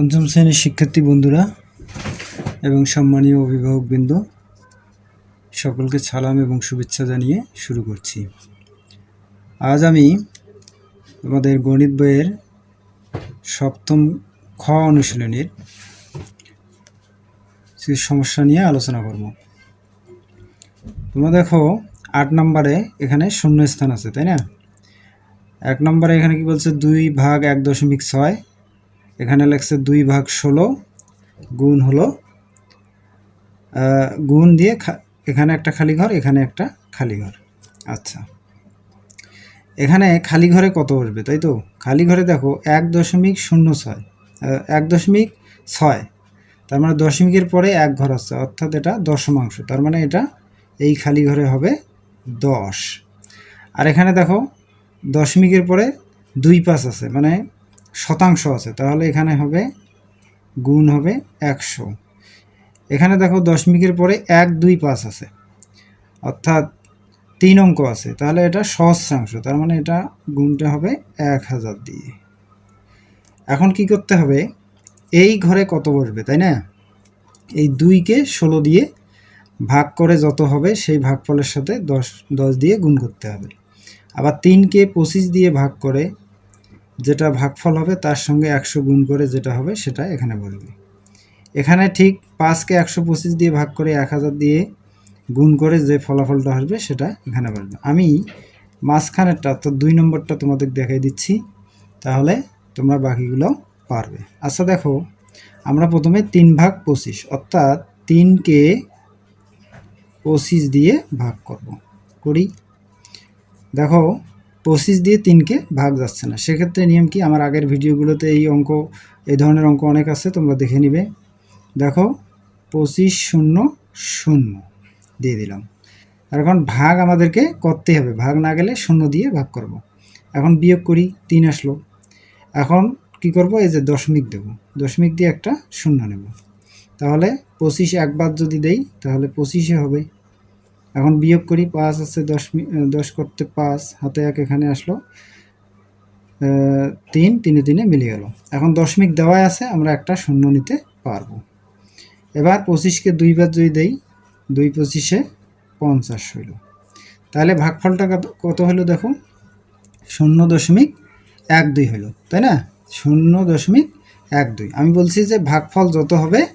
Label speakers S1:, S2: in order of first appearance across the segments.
S1: পঞ্চম শ্রেণির শিক্ষার্থী বন্ধুরা এবং সম্মানীয় অভিভাবকবৃন্দ, সকলকে সালাম এবং শুভেচ্ছা জানিয়ে শুরু করছি। আজ আমি আমাদের গণিত বইয়ের সপ্তম খ অনুশীলনীর সমস্যা নিয়ে আলোচনা করব। তোমরা দেখো, আট নম্বরে এখানে শূন্য স্থান আছে, তাই না? এক নম্বরে এখানে কি বলছে, দুই ভাগ এক দশমিক ছয় এখানে লেখছে দুই ভাগ ষোলো গুণ হলো গুণ দিয়ে এখানে একটা খালি ঘর, এখানে একটা খালি ঘর। আচ্ছা। এখানে খালি ঘরে কত বসবে, তাই তো? খালি ঘরে দেখো এক দশমিক শূন্য ছয় এক দশমিক ছয়। তার মানে দশমিকের পরে এক ঘর আছে অর্থাৎ এটা দশমাংশ। তার মানে এটা এই খালি ঘরে হবে দশ। আর এখানে দেখো দশমিকের পরে দুই পাঁচ আছে মানে শতাংশ আছে। তাহলে এখানে হবে গুণ হবে একশো। এখানে দেখো দশমিকের পরে এক, দুই, পাঁচ আছে। অর্থাৎ তিন অঙ্ক আছে। তাহলে এটা সহস্রাংশ। তার মানে এটা গুণটা হবে এক হাজার দিয়ে। এখন কি করতে হবে? এই ঘরে কত বসবে, তাই না? এই দুইকে ষোলো দিয়ে ভাগ করে যত হবে, সেই ভাগফলের সাথে দশ দশ দিয়ে গুণ করতে হবে। আবার তিনকে পঁচিশ দিয়ে ভাগ করে যেটা ভাগফল হবে তার সঙ্গে একশো গুণ করে যেটা হবে সেটা এখানে বলবে। এখানে ঠিক পাঁচকে একশো পঁচিশ দিয়ে ভাগ করে এক হাজার দিয়ে গুণ করে যে ফলাফলটা আসবে সেটা এখানে বলবে। আমি মাঝখানেরটা, অর্থাৎ দুই নম্বরটা তোমাদের দেখাই দিচ্ছি, তাহলে তোমরা বাকিগুলো পারবে। আচ্ছা দেখো, আমরা প্রথমে তিন ভাগ পঁচিশ, অর্থাৎ তিনকে পঁচিশ দিয়ে ভাগ করব। করি? দেখো পঁচিশ দিয়ে তিনকে ভাগ যাচ্ছে না। সেক্ষেত্রে নিয়ম কি? আমার আগের ভিডিওগুলোতে এই অঙ্ক, এই ধরনের অঙ্ক অনেক আছে, তোমরা দেখে নিবে। দেখো, পঁচিশ শূন্য শূন্য দিয়ে দিলাম। আর এখন ভাগ আমাদেরকে করতে হবে। ভাগ না গেলে শূন্য দিয়ে ভাগ করব। এখন বিয়োগ করি, তিন আসলো। এখন কি করব? এই যে দশমিক দেব। দশমিক দিয়ে একটা শূন্য নেব। তাহলে পঁচিশ একবার যদি দেই, তাহলে পঁচিশে হবে। এখন বিয়োগ করি পাঁচ আছে দশ দশ করতে পাঁচ, হাতে এক এখানে আসলো। তিন, তিনে তিনে মিলে গেল। এখন দশমিক দেওয়াই আছে, আমরা একটা শূন্য নিতে পারব। এবার পঁচিশকে দুইবার যদি দেই দুই পঁচিশে পঞ্চাশ হইল। তাহলে ভাগফলটা কত- কত হলো দেখো? শূন্য দশমিক এক দুই হলো তাই না? শূন্য দশমিক এক দুই। আমি বলছি যে ভাগফল যত হবে,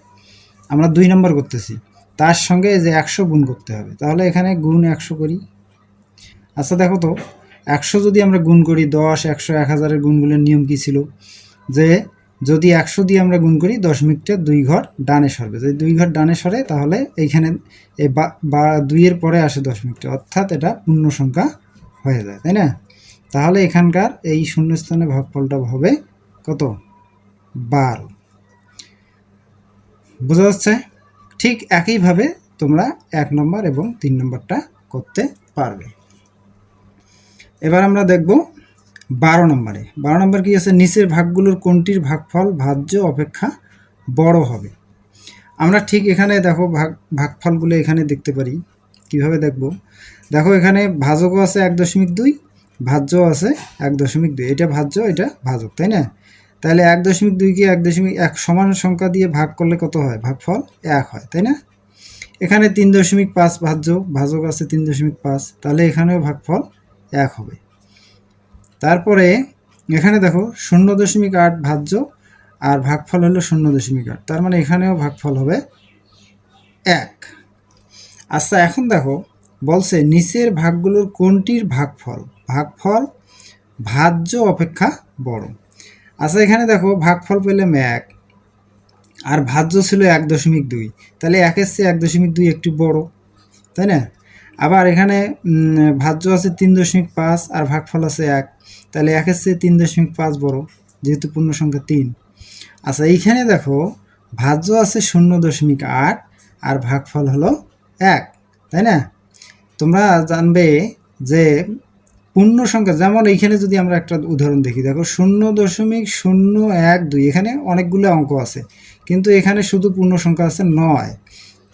S1: আমরা দুই নম্বর করতেছি। তার সঙ্গে যে একশো গুণ করতে হবে। তাহলে এখানে গুণ একশো করি। আচ্ছা দেখো তো, একশো যদি আমরা গুণ করি, দশ, একশো, এক হাজারের গুণগুলোর নিয়ম কী ছিল? যে যদি একশো দিয়ে আমরা গুণ করি দশমিকটা দুই ঘর ডানে সরবে। যদি দুই ঘর ডানে সরে, তাহলে এইখানে এই বা- দুইয়ের পরে আসে দশমিকটা অর্থাৎ এটা পূর্ণ সংখ্যা হয়ে যায়, তাই না? তাহলে এখানকার এই শূন্যস্থানে ভাগফলটা হবে কত? বারো। বোঝা যাচ্ছে? ঠিক একইভাবে তোমরা এক নম্বর এবং তিন নম্বরটা করতে পারবে। এবার আমরা দেখব বারো নম্বরে। বারো নম্বর কি আছে? নিচের ভাগগুলোর কোনটির ভাগফল ভাজ্য অপেক্ষা বড় হবে? আমরা ঠিক এখানে দেখো ভাগ, ভাগফলগুলো এখানে দেখতে পারি। কীভাবে দেখব? দেখো এখানে ভাজকও আছে এক দশমিক দুই, ভাজ্যও আছে এক দশমিক দুই। এটা ভাজ্য, এটা ভাজক, তাই না? তাহলে এক দশমিক দুইকে এক দশমিক এক সমান সংখ্যা দিয়ে ভাগ করলে কত হয়? ভাগফল এক হয়, তাই না? এখানে তিন দশমিক পাঁচ ভাজ্য ভাজক আছে তিন দশমিক পাঁচ, তাহলে এখানেও ভাগফল এক হবে। তারপরে এখানে দেখো, শূন্য দশমিক আট ভাজ্য আর ভাগফল হলো শূন্য দশমিক আট, তার মানে এখানেও ভাগফল হবে এক। আচ্ছা এখন দেখো, বলছে নিচের ভাগগুলোর কোনটির ভাগফল? ভাগফল ভাজ্য অপেক্ষা বড়। আচ্ছা এখানে দেখো ভাগফল পেলাম এক, আর ভাজ্য ছিল এক দশমিক দুই। তাহলে একের চেয়ে এক দশমিক দুই একটু বড়, তাই না? আবার এখানে ভাজ্য আছে তিন দশমিক পাঁচ আর ভাগফল আছে এক, তাহলে একের চেয়ে তিন দশমিক পাঁচ বড়, যেহেতু পূর্ণ সংখ্যা তিন। আচ্ছা এইখানে দেখো ভাজ্য আছে শূন্য দশমিক আট আর ভাগফল হলো এক, তাই না? তোমরা জানবে যে পূর্ণ সংখ্যা, যেমন এইখানে যদি আমরা একটা উদাহরণ দেখি, দেখো শূন্য দশমিক শূন্য এক দুই, এখানে অনেকগুলো অঙ্ক আছে, কিন্তু এখানে শুধু পূর্ণ সংখ্যা আছে নয়,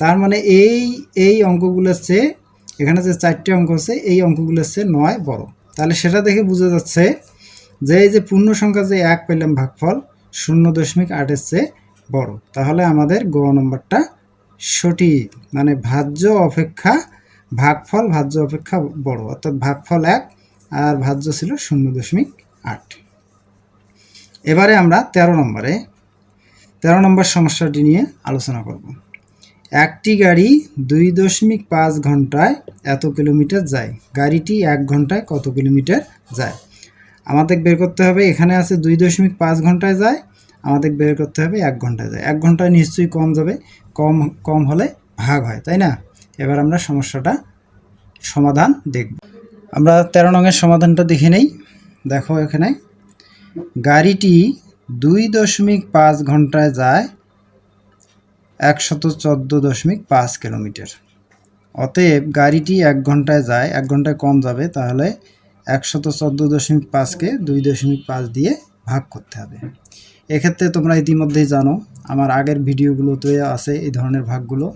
S1: তার মানে এই এই অঙ্কগুলোর চেয়ে এখানে যে চারটে অঙ্ক আছে, এই অঙ্কগুলোর চেয়ে নয় বড়। তাহলে সেটা দেখে বোঝা যাচ্ছে যে এই যে পূর্ণ সংখ্যা যে এক পেলাম ভাগফল, শূন্য দশমিক আটের চেয়ে বড়। তাহলে আমাদের গ নম্বরটা সঠিক মানে ভাজ্য অপেক্ষা ভাগফল, ভাজ্য অপেক্ষা বড়, অর্থাৎ ভাগফল এক আর ভাজ্য ছিল শূন্য দশমিক আট। এবারে আমরা তেরো নম্বরে, তেরো নম্বর সমস্যাটি নিয়ে আলোচনা করব। একটি গাড়ি দুই দশমিক পাঁচ ঘন্টায় এত কিলোমিটার যায়? গাড়িটি এক ঘন্টায় কত কিলোমিটার যায়? আমাদের বের করতে হবে এখানে আছে দুই দশমিক পাঁচ ঘন্টায় যায়, আমাদের বের করতে হবে এক ঘন্টায় যায়। এক ঘন্টায় নিশ্চয়ই কম যাবে, কম কম হলে ভাগ হয়, তাই না? এবার আমরা সমস্যাটা সমাধান দেখব। আমরা তেরো নঙের সমাধানটা দেখে নেই। দেখো এখানে। গাড়িটি দুই দশমিক পাঁচ ঘন্টায় যায় একশত চোদ্দ দশমিক পাঁচ কিলোমিটার। অতএব গাড়িটি এক ঘন্টায় যায়, এক ঘন্টায় কম যাবে, তাহলে একশত চোদ্দ দশমিক পাঁচকে দুই দশমিক পাঁচ দিয়ে ভাগ করতে হবে। এক্ষেত্রে তোমরা ইতিমধ্যেই জানো, আমার আগের ভিডিওগুলোতে আছে এই ধরনের ভাগগুলো।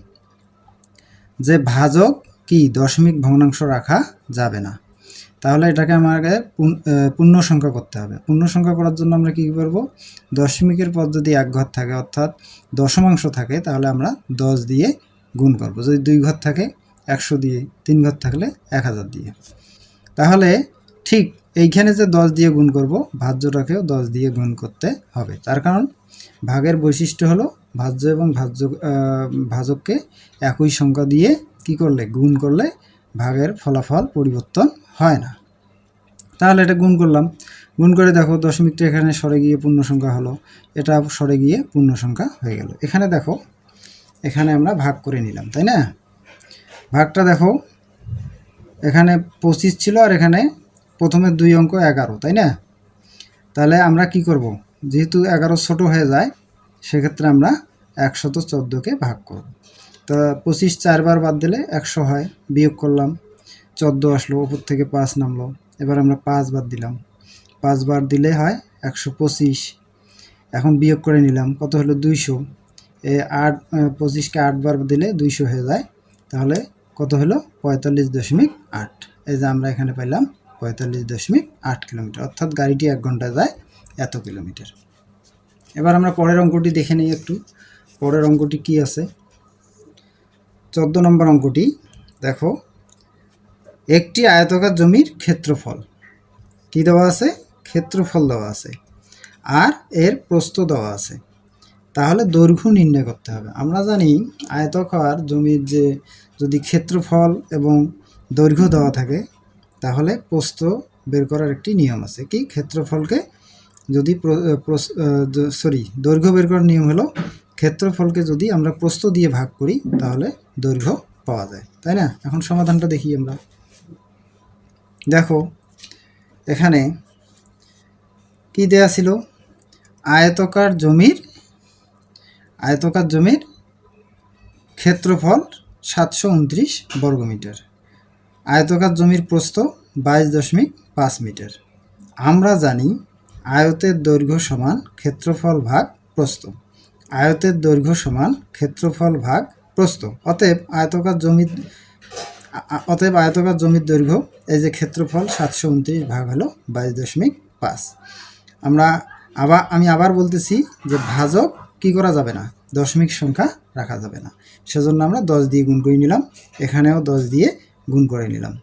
S1: যে ভাজক কি দশমিক ভগ্নাংশ রাখা যাবে না। তাহলে এটাকে আমাকে পূর্ণ- সংখ্যা করতে হবে। পূর্ণ সংখ্যা করার জন্য আমরা কী করব? দশমিকের পর যদি এক ঘর থাকে, অর্থাৎ দশমাংশ থাকে, তাহলে আমরা দশ দিয়ে গুণ করব। যদি দুই ঘর থাকে, একশো দিয়ে, তিন ঘর থাকলে এক হাজার দিয়ে। তাহলে ঠিক এইখানে যে দশ দিয়ে গুণ করব, ভাজ্যটাকেও দশ দিয়ে গুণ করতে হবে। তার কারণ ভাগের বৈশিষ্ট্য হলো ভাজ্য এবং ভাজ্য ভাজককে একই সংখ্যা দিয়ে কি করলে? গুণ করলে ভাগের ফলাফল পরিবর্তন হয় না। তাহলে এটা গুণ করলাম। গুণ করে দেখো দশমিকটা এখানে সরে গিয়ে পূর্ণ সংখ্যা হলো। এটা সরে গিয়ে পূর্ণ সংখ্যা হয়ে গেল। এখানে দেখো, এখানে আমরা ভাগ করে নিলাম, তাই না? ভাগটা দেখো, এখানে পঁচিশ ছিল আর এখানে প্রথমে দুই অঙ্ক এগারো, তাই না? তাহলে আমরা কি করব? যেহেতু এগারো ছোট হয়ে যায়, সেক্ষেত্রে আমরা একশত চোদ্দোকে ভাগ করব। তা পঁচিশ চারবার বাদ দিলে একশো হয়, বিয়োগ করলাম। চোদ্দ আসলো ওপর থেকে পাঁচ নামলো। এবার আমরা পাঁচ বার দিলাম। পাঁচবার দিলে হয় একশো পঁচিশ। এখন বিয়োগ করে নিলাম, কত হলো? দুইশো। এ আট পঁচিশকে আটবার দিলে দুইশো হয়ে যায়। তাহলে কত হলো? পঁয়তাল্লিশ দশমিক আট। এই যে আমরা এখানে পাইলাম পঁয়তাল্লিশ দশমিক আট কিলোমিটার। অর্থাৎ গাড়িটি এক ঘন্টায় যায় এত কিলোমিটার। এবার আমরা পরের অঙ্কটি দেখে নিই একটু। পরের অঙ্কটি কি আছে? চোদ্দ নম্বর অঙ্কটি, দেখো একটি আয়তকার জমির ক্ষেত্রফল। কি দেওয়া আছে? ক্ষেত্রফল দেওয়া আছে। আর এর প্রস্থ দেওয়া আছে। তাহলে দৈর্ঘ্য নির্ণয় করতে হবে। আমরা জানি আয়তকার জমির যে যদি ক্ষেত্রফল এবং দৈর্ঘ্য দেওয়া থাকে, তাহলে প্রস্থ বের করার একটি নিয়ম আছে। কি? ক্ষেত্রফলকে যদি সরি, দৈর্ঘ্য বের করার নিয়ম হলো ক্ষেত্রফলকে যদি আমরা প্রস্থ দিয়ে ভাগ করি, তাহলে দৈর্ঘ্য পাওয়া যায়। তাই না? এখন সমাধানটা দেখি আমরা। দেখো, এখানে কি দেয়া ছিল? আয়তকার জমির আয়তকার জমির ক্ষেত্রফল সাতশো উনত্রিশ বর্গমিটার আয়তকার জমির প্রস্থ বাইশ দশমিক পাঁচ মিটার। আমরা জানি আয়তের দৈর্ঘ্য সমান ক্ষেত্রফল ভাগ প্রস্থ। আয়তের দৈর্ঘ্য সমান ক্ষেত্রফল ভাগ প্রস্থ। অতএব আয়তকার জমির অতএব আয়তকার জমির দৈর্ঘ্য, এই যে ক্ষেত্রফল সাতশো উনত্রিশ ভাগ হলো বাইশ দশমিক পাঁচ। আমরা আবার, আমি আবার বলতেছি যে ভাজক কি করা যাবে না? দশমিক সংখ্যা রাখা যাবে না। সেজন্য আমরা দশ দিয়ে গুণ করে নিলাম। এখানেও দশ দিয়ে গুণ করে নিলাম।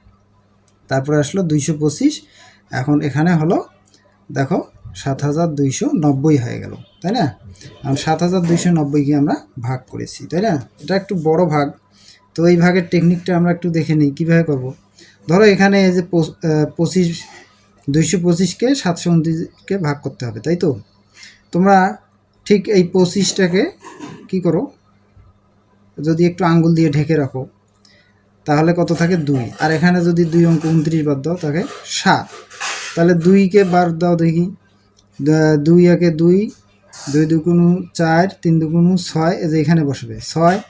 S1: তারপরে আসলো দুইশো পঁচিশ। এখন এখানে হলো, দেখো, সাত হাজার দুইশো নব্বই হয়ে গেল, তাই না? সাত হাজার দুইশো নব্বইকে আমরা ভাগ করেছি, তাই না? এটা একটু বড় ভাগ। তো এই ভাগের টেকনিকটা আমরা একটু দেখে নিই, কীভাবে করব? ধরো এখানে এই যে পঁচ- পঁচিশ, দুইশো পঁচিশকে সাতশো উনত্রিশকে ভাগ করতে হবে, তাই তো? তোমরা ঠিক এই পঁচিশটাকে কি করো? যদি একটু আঙ্গুল দিয়ে ঢেকে রাখো, তাহলে কত থাকে? দুই। আর এখানে যদি দুই অঙ্ক উনত্রিশ বাদ দাও থাকে সাত। তাহলে দুইকে বার দাও দেখি। দুই একে দুই দুই দুগুণু চার, তিন দুগুণু ছয়, এই যে এখানে বসবে। ছয়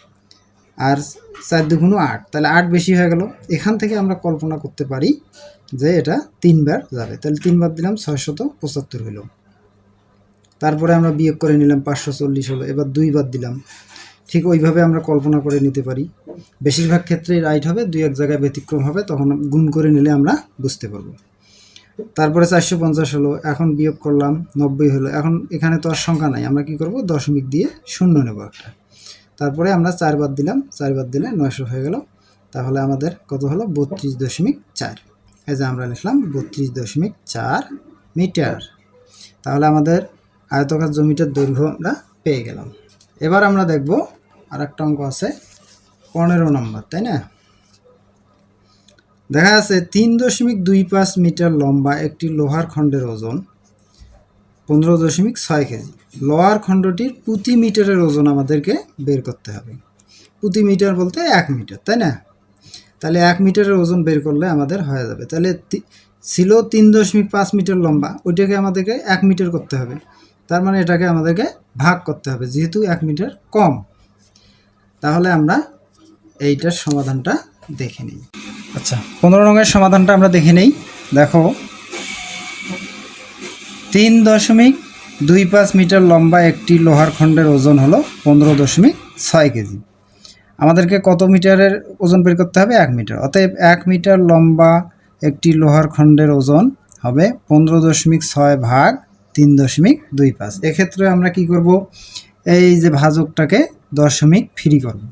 S1: আর চার দুগুণু আট। তাহলে আট বেশি হয়ে গেল। এখান থেকে আমরা কল্পনা করতে পারি যে এটা তিনবার যাবে। তাহলে তিনবার দিলাম ছয়শত পঁচাত্তর হলো। তারপরে আমরা বিয়োগ করে নিলাম পাঁচশো চল্লিশ হলো। এবার দুইবার দিলাম। ঠিক ওইভাবে আমরা কল্পনা করে নিতে পারি। বেশিরভাগ ক্ষেত্রেই রাইট হবে, দুই এক জায়গায় ব্যতিক্রম হবে, তখন গুণ করে নিলে আমরা বুঝতে পারব। তারপরে চারশো পঞ্চাশ হলো। এখন বিয়োগ করলাম নব্বই হলো। এখন এখানে তো আর সংখ্যা নাই। আমরা কি করব? দশমিক দিয়ে শূন্য নেব একটা। তারপরে আমরা চারবার দিলাম। চারবার দিলে নয়শো হয়ে গেল। তাহলে আমাদের কত হলো? বত্রিশ দশমিক চার। এই যে আমরা লিখলাম বত্রিশ দশমিক চার মিটার। তাহলে আমাদের আয়তকার জমিটার দৈর্ঘ্য আমরা পেয়ে গেলাম। এবার আমরা দেখব আর একটা অঙ্ক আছে পনেরো নম্বর, তাই না? দেখা যাচ্ছে তিন দশমিক দুই পাঁচ মিটার লম্বা একটি লোহার খণ্ডের ওজন পনেরো দশমিক ছয় কেজি। লোহার খণ্ডটির প্রতি মিটারের ওজন আমাদেরকে বের করতে হবে। প্রতি মিটার বলতে এক মিটার, তাই না? তাহলে এক মিটারের ওজন বের করলে আমাদের হয়ে যাবে। তাহলে ছিল তিন দশমিক পাঁচ মিটার লম্বা, ওইটাকে আমাদেরকে এক মিটার করতে হবে। তার মানে এটাকে আমাদেরকে ভাগ করতে হবে, যেহেতু এক মিটার কম। তাহলে আমরা এইটার সমাধানটা দেখে নিই। আচ্ছা পনেরো রঙের সমাধানটা আমরা দেখে নিই। দেখো, তিন দশমিক দুই পাঁচ মিটার লম্বা একটি লোহার খণ্ডের ওজন হলো পনেরো দশমিক ছয় কেজি। আমাদেরকে কত মিটারের ওজন বের করতে হবে? এক মিটার। অতএব এক মিটার লম্বা একটি লোহার খণ্ডের ওজন হবে পনেরো দশমিক ছয় ভাগ তিন দশমিক দুই পাঁচ। এক্ষেত্রে আমরা কি করব? এই যে ভাজকটাকে দশমিক ফ্রি করব।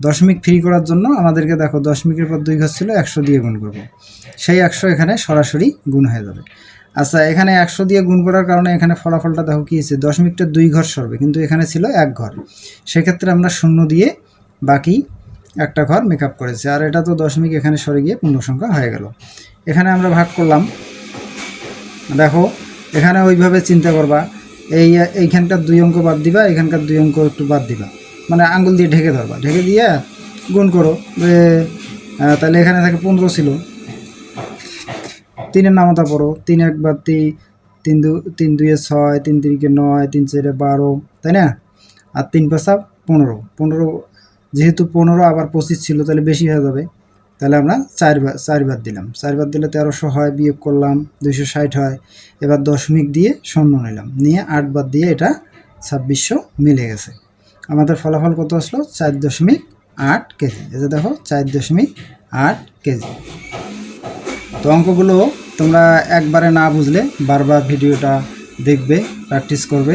S1: দশমিক ফ্রি করার জন্য আমাদেরকে দেখো দশমিকের পর দুই ঘর ছিল একশো দিয়ে গুণ করব। সেই একশো এখানে সরাসরি গুণ হয়ে যাবে। আচ্ছা এখানে একশো দিয়ে গুণ করার কারণে এখানে ফলাফলটা দেখো কী হয়েছে? দশমিকটা দুই ঘর সরবে, কিন্তু এখানে ছিল এক ঘর। সেক্ষেত্রে আমরা শূন্য দিয়ে বাকি একটা ঘর মেকআপ করেছে। আর এটা তো দশমিক এখানে সরে গিয়ে পূর্ণ সংখ্যা হয়ে গেল। এখানে আমরা ভাগ করলাম। দেখো, এখানে ওইভাবে চিন্তা করবা। এই, এইখানকার দুই অঙ্ক বাদ দিবা, এখানকার দুই অঙ্ক একটু বাদ দিবা। মানে আঙ্গুল দিয়ে ঢেকে ধরবা। ঢেকে দিয়ে গুণ করো। তাহলে এখানে থাকে পনেরো ছিল। তিনের নামতা পড়ো তিন একবার তি তিন দু, তিন দুইয়ে ছয়, তিন তিরিকে নয়, তিন চারে বারো, তাই না? আর তিন পাঁচা পনেরো। পনেরো, যেহেতু পনেরো, আবার পঁচিশ ছিল, তাহলে বেশি হয়ে যাবে। তাহলে আমরা চারবার চারবার দিলাম। চারবার দিলে তেরোশো হয়, বিয়োগ করলাম, দুইশো ষাট হয়। এবার দশমিক দিয়ে শূন্য নিলাম। নিয়ে আটবার দিয়ে এটা ছাব্বিশশো মিলে গেছে। আমাদের ফলাফল কত আসলো? চার দশমিক আট কেজি। যে দেখো, চার দশমিক আট কেজি। তো অঙ্কগুলো তোমরা একবারে না বুঝলে বারবার ভিডিওটা দেখবে প্র্যাকটিস করবে।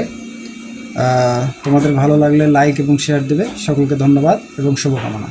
S1: তোমাদের ভালো লাগলে লাইক এবং শেয়ার দেবে। সকলকে ধন্যবাদ এবং শুভকামনা।